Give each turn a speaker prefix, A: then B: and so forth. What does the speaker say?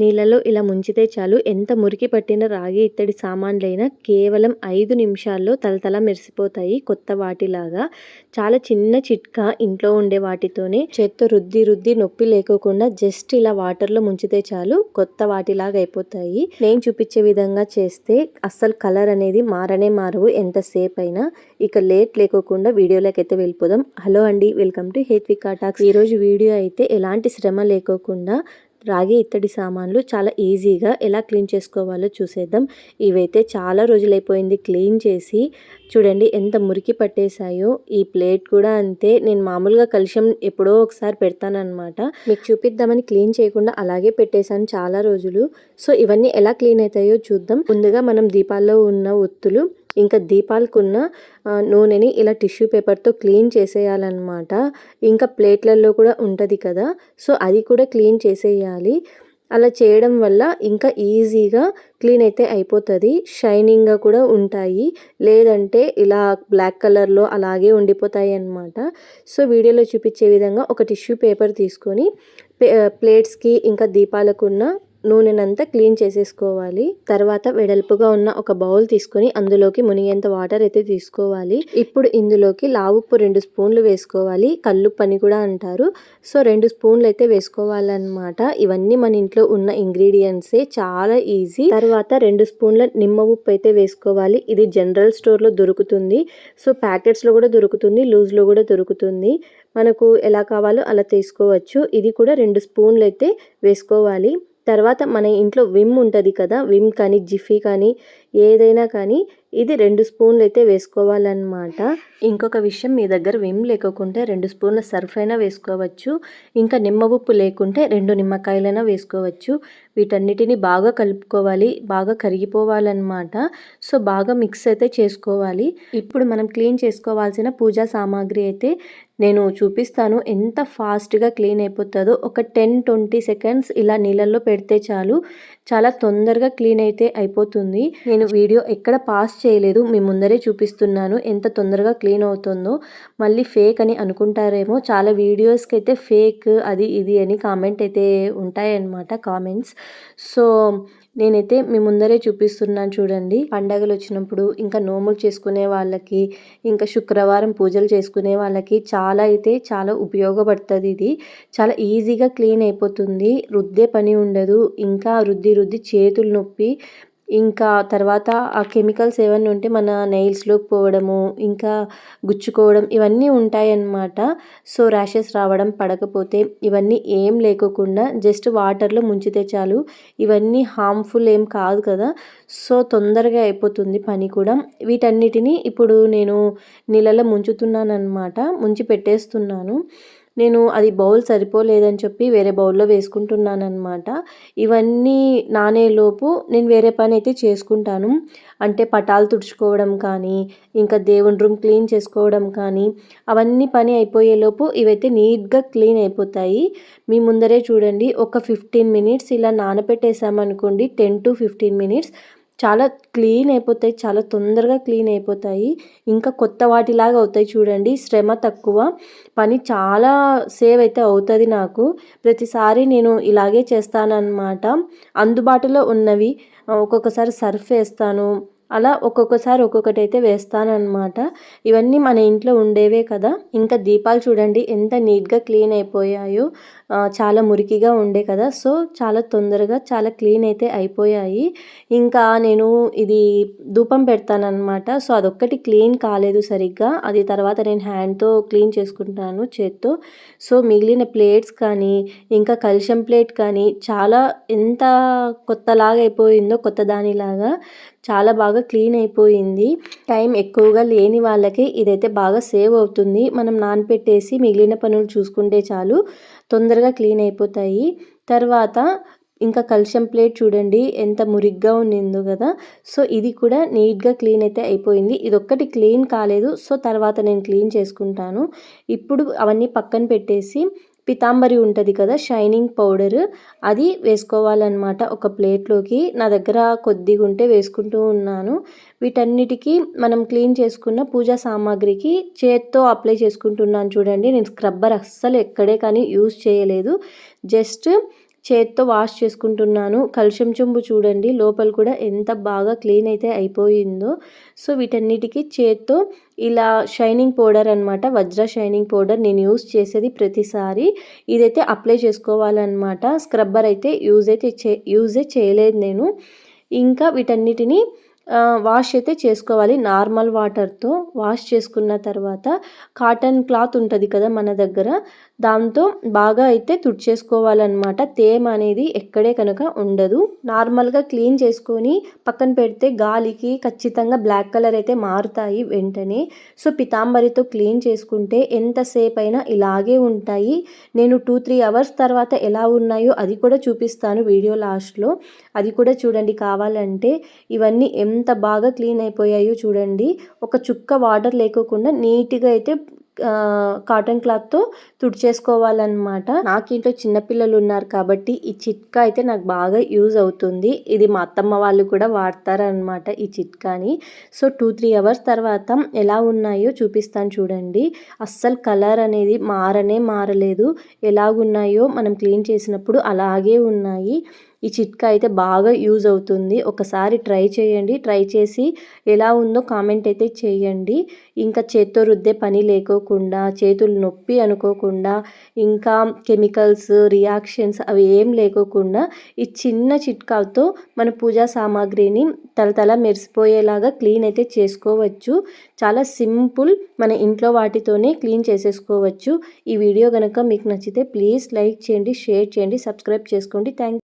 A: నీళ్ళలో ఇలా ముంచితే చాలు. ఎంత మురికి పట్టిన రాగి ఇత్తడి సామాన్లైనా కేవలం ఐదు నిమిషాల్లో తలతల మెరిసిపోతాయి కొత్త వాటిలాగా. చాలా చిన్న చిట్కా ఇంట్లో ఉండే వాటితోనే చేత్తో రుద్ది రుద్ది నొప్పి లేకోకుండా జస్ట్ ఇలా వాటర్లో ముంచితే చాలు కొత్త వాటిలాగా అయిపోతాయి. నేను చూపించే విధంగా చేస్తే అస్సలు కలర్ అనేది మారనే మారవు ఎంతసేపు అయినా. ఇక లేట్ లేకోకుండా వీడియోలోకి అయితే వెళ్ళిపోదాం. హలో అండి వెల్కమ్ టు హేత్వికా టాక్స్. ఈరోజు వీడియో అయితే ఎలాంటి శ్రమ లేకోకుండా రాగి ఇత్తడి సామాన్లు చాలా ఈజీగా ఎలా క్లీన్ చేసుకోవాలో చూసేద్దాం. ఇవైతే చాలా రోజులైపోయింది క్లీన్ చేసి. చూడండి ఎంత మురికి పట్టేశాయో. ఈ ప్లేట్ కూడా అంతే. నేను మామూలుగా కలుషం ఎప్పుడో ఒకసారి పెడతానమాట మీకు చూపిద్దామని క్లీన్ చేయకుండా అలాగే పెట్టేశాను చాలా రోజులు. సో ఇవన్నీ ఎలా క్లీన్ అవుతాయో చూద్దాం. ముందుగా మనం దీపాల్లో ఉన్న ఒత్తులు ఇంకా దీపాలకున్న నూనెని ఇలా టిష్యూ పేపర్తో క్లీన్ చేసేయాలన్నమాట. ఇంకా ప్లేట్లలో కూడా ఉంటుంది కదా సో అది కూడా క్లీన్ చేసేయాలి. అలా చేయడం వల్ల ఇంకా ఈజీగా క్లీన్ అయితే అయిపోతుంది. షైనింగ్గా కూడా ఉంటాయి. లేదంటే ఇలా బ్లాక్ కలర్లో అలాగే ఉండిపోతాయి అన్నమాట. సో వీడియోలో చూపించే విధంగా ఒక టిష్యూ పేపర్ తీసుకొని ప్లేట్స్కి ఇంకా దీపాలకున్న నూనెనంతా క్లీన్ చేసేసుకోవాలి. తర్వాత వెడల్పుగా ఉన్న ఒక బౌల్ తీసుకొని అందులోకి మునిగేంత వాటర్ అయితే తీసుకోవాలి. ఇప్పుడు ఇందులోకి లావుప్పు రెండు స్పూన్లు వేసుకోవాలి. కళ్ళు పని కూడా అంటారు. సో రెండు స్పూన్లు అయితే వేసుకోవాలన్నమాట. ఇవన్నీ మన ఇంట్లో ఉన్న ఇంగ్రీడియంట్సే. చాలా ఈజీ. తర్వాత రెండు స్పూన్ల నిమ్మ ఉప్పు అయితే వేసుకోవాలి. ఇది జనరల్ స్టోర్లో దొరుకుతుంది. సో ప్యాకెట్స్లో కూడా దొరుకుతుంది. లూజ్లో కూడా దొరుకుతుంది. మనకు ఎలా కావాలో అలా తీసుకోవచ్చు. ఇది కూడా రెండు స్పూన్లు అయితే వేసుకోవాలి. తర్వాత మన ఇంట్లో విమ్ ఉంటుంది కదా విమ్ కానీ జిఫీ కానీ ఏదైనా కానీ ఇది రెండు స్పూన్లు అయితే వేసుకోవాలన్నమాట. ఇంకొక విషయం మీ దగ్గర విమ్ లేకుంటే రెండు స్పూన్ల సర్ఫ్ అయినా వేసుకోవచ్చు. ఇంకా నిమ్మ ఉప్పు లేకుంటే రెండు నిమ్మకాయలైనా వేసుకోవచ్చు. వీటన్నిటిని బాగా కలుపుకోవాలి బాగా కరిగిపోవాలన్నమాట. సో బాగా మిక్స్ అయితే చేసుకోవాలి. ఇప్పుడు మనం క్లీన్ చేసుకోవాల్సిన పూజా సామాగ్రి అయితే నేను చూపిస్తాను. ఎంత ఫాస్ట్గా క్లీన్ అయిపోతుందో ఒక టెన్ ట్వంటీ సెకండ్స్ ఇలా నీళ్ళల్లో పెడితే చాలు. చాలా తొందరగా క్లీన్ అయితే అయిపోతుంది. నేను వీడియో ఎక్కడ పాస్ చేయలేదు. మీ ముందరే చూపిస్తున్నాను. ఎంత తొందరగా క్లీన్ అవుతుందో. మళ్ళీ ఫేక్ అని అనుకుంటారేమో. చాలా వీడియోస్కి అయితే ఫేక్ అది ఇది అని కామెంట్ అయితే ఉంటాయన్నమాట కామెంట్స్. సో నేనైతే మీ ముందరే చూపిస్తున్నాను చూడండి. పండగలు వచ్చినప్పుడు ఇంకా నోములు చేసుకునే వాళ్ళకి ఇంకా శుక్రవారం పూజలు చేసుకునే వాళ్ళకి చాలా అయితే చాలా ఉపయోగపడుతుంది ఇది. చాలా ఈజీగా క్లీన్ అయిపోతుంది. రుద్దే పని ఉండదు. ఇంకా రుద్ది రుద్ది చేతులు నొప్పి ఇంకా తర్వాత ఆ కెమికల్స్ ఏమన్నా ఉంటే మన నెయిల్స్లోకి పోవడము ఇంకా గుచ్చుకోవడం ఇవన్నీ ఉంటాయన్నమాట. సో ర్యాషెస్ రావడం పడకపోతే ఇవన్నీ ఏం లేకోకుండా జస్ట్ వాటర్లో ముంచితే చాలు. ఇవన్నీ హార్మ్ఫుల్ ఏం కాదు కదా. సో తొందరగా అయిపోతుంది పని కూడా. వీటన్నిటిని ఇప్పుడు నేను నీళ్ళలో ముంచుతున్నాను అనమాట ముంచి పెట్టేస్తున్నాను. నేను అది బౌల్ సరిపోలేదని చెప్పి వేరే బౌల్లో వేసుకుంటున్నాను అనమాట ఇవన్నీ నానేలోపు నేను వేరే పని అయితే చేసుకుంటాను. అంటే పటాలు తుడుచుకోవడం కానీ ఇంకా దేవుని రూమ్ క్లీన్ చేసుకోవడం కానీ అవన్నీ పని అయిపోయేలోపు ఇవైతే నీట్గా క్లీన్ అయిపోతాయి. మీ ముందరే చూడండి ఒక ఫిఫ్టీన్ మినిట్స్ ఇలా నానబెట్టేసామనుకోండి టెన్ టు ఫిఫ్టీన్ మినిట్స్ చాలా క్లీన్ అయిపోతాయి చాలా తొందరగా క్లీన్ అయిపోతాయి. ఇంకా కొత్త వాటిలాగా అవుతాయి చూడండి శ్రమ తక్కువ. పని చాలా సేవ్ అయితే అవుతుంది నాకు. ప్రతిసారి నేను ఇలాగే చేస్తానన్నమాట. అందుబాటులో ఉన్నవి ఒక్కొక్కసారి సర్ఫ్ వేస్తాను. అలా ఒక్కొక్కసారి ఒక్కొక్కటి అయితే వేస్తానన్నమాట. ఇవన్నీ మన ఇంట్లో ఉండేవే కదా. ఇంకా దీపాలు చూడండి ఎంత నీట్గా క్లీన్ అయిపోయాయో. చాలా మురికిగా ఉండే కదా. సో చాలా తొందరగా చాలా క్లీన్ అయితే అయిపోయాయి. ఇంకా నేను ఇది ధూపం పెడతానమాట సో అదొక్కటి క్లీన్ కాలేదు సరిగ్గా. అది తర్వాత నేను హ్యాండ్తో క్లీన్ చేసుకుంటాను చేత్తో. సో మిగిలిన ప్లేట్స్ కానీ ఇంకా కల్షం ప్లేట్ కానీ చాలా ఎంత కొత్తలాగా అయిపోయిందో కొత్త దానిలాగా చాలా బాగా క్లీన్ అయిపోయింది. టైం ఎక్కువగా లేని వాళ్ళకి ఇదైతే బాగా సేవ్ అవుతుంది. మనం నానపెట్టేసి మిగిలిన పనులు చూసుకుంటే చాలు. తొందరగా క్లీన్ అయిపోతాయి. తర్వాత ఇంకా కల్షం ప్లేట్ చూడండి. ఎంత మురిగ్గా ఉండిందో కదా. సో ఇది కూడా నీట్గా క్లీన్ అయితే అయిపోయింది. ఇది ఒక్కటి క్లీన్ కాలేదు. సో తర్వాత నేను క్లీన్ చేసుకుంటాను. ఇప్పుడు అవన్నీ పక్కన పెట్టేసి పితాంబరి ఉంటుంది కదా షైనింగ్ పౌడర్. అది వేసుకోవాలన్నమాట ఒక ప్లేట్లోకి. నా దగ్గర కొద్దిగా ఉంటే వేసుకుంటూ ఉన్నాను. వీటన్నిటికీ మనం క్లీన్ చేసుకున్న పూజా సామాగ్రికి చేత్తో అప్లై చేసుకుంటున్నాను చూడండి. నేను స్క్రబ్బర్ అస్సలు ఎక్కడే కానీ యూజ్ చేయలేదు. జస్ట్ చేత్తో వాష్ చేసుకుంటున్నాను. కలుషం చెంబు చూడండి. లోపల కూడా ఎంత బాగా క్లీన్ అయితే అయిపోయిందో. సో వీటన్నిటికీ చేత్తో ఇలా షైనింగ్ పౌడర్ అనమాట వజ్ర షైనింగ్ పౌడర్ నేను యూస్ చేసేది ప్రతిసారి. ఇదైతే అప్లై చేసుకోవాలన్నమాట. స్క్రబ్బర్ అయితే యూజ్ అయితే చే యూజే చేయలేదు నేను. ఇంకా వీటన్నిటిని వాష్ అయితే చేసుకోవాలి నార్మల్ వాటర్తో. వాష్ చేసుకున్న తర్వాత కాటన్ క్లాత్ ఉంటుంది కదా మన దగ్గర దాంతో బాగా అయితే తుడిచేసుకోవాలన్నమాట. తేమ అనేది ఎక్కడే కనుక ఉండదు. నార్మల్గా క్లీన్ చేసుకొని పక్కన పెడితే గాలికి ఖచ్చితంగా బ్లాక్ కలర్ అయితే మారుతాయి వెంటనే. సో పితాంబరితో క్లీన్ చేసుకుంటే ఎంతసేపు అయినా ఇలాగే ఉంటాయి. నేను టూ త్రీ అవర్స్ తర్వాత ఎలా ఉన్నాయో అది కూడా చూపిస్తాను వీడియో లాస్ట్లో. అది కూడా చూడండి కావాలంటే. ఇవన్నీ ఎంత బాగా క్లీన్ అయిపోయాయో చూడండి. ఒక చుక్క వాటర్ లేకోకుండా నీట్గా అయితే కాటన్ క్లాత్తో తుడిచేసుకోవాలన్నమాట. నాకు ఇంట్లో చిన్నపిల్లలు ఉన్నారు కాబట్టి ఈ చిట్కా అయితే నాకు బాగా యూజ్ అవుతుంది. ఇది మా అత్తమ్మ వాళ్ళు కూడా వాడతారనమాట ఈ చిట్కాని. సో టూ త్రీ అవర్స్ తర్వాత ఎలా ఉన్నాయో చూపిస్తాను చూడండి. అస్సలు కలర్ అనేది మారనే మారలేదు. ఎలాగున్నాయో మనం క్లీన్ చేసినప్పుడు అలాగే ఉన్నాయి. ఈ చిట్కా అయితే బాగా యూజ్ అవుతుంది. ఒకసారి ట్రై చేయండి. ట్రై చేసి ఎలా ఉందో కామెంట్ అయితే చేయండి. ఇంకా చేత్తో రుద్దే పని లేకోకుండా చేతులు నొప్పి అనుకోకుండా ఇంకా కెమికల్స్ రియాక్షన్స్ అవి ఏం లేకోకుండా ఈ చిన్న చిట్కాతో మన పూజా సామాగ్రిని తలతల మెరిసిపోయేలాగా క్లీన్ అయితే చేసుకోవచ్చు. చాలా సింపుల్ మన ఇంట్లో వాటితోనే క్లీన్ చేసేసుకోవచ్చు. ఈ వీడియో కనుక మీకు నచ్చితే ప్లీజ్ లైక్ చేయండి షేర్ చేయండి సబ్స్క్రైబ్ చేసుకోండి. థ్యాంక్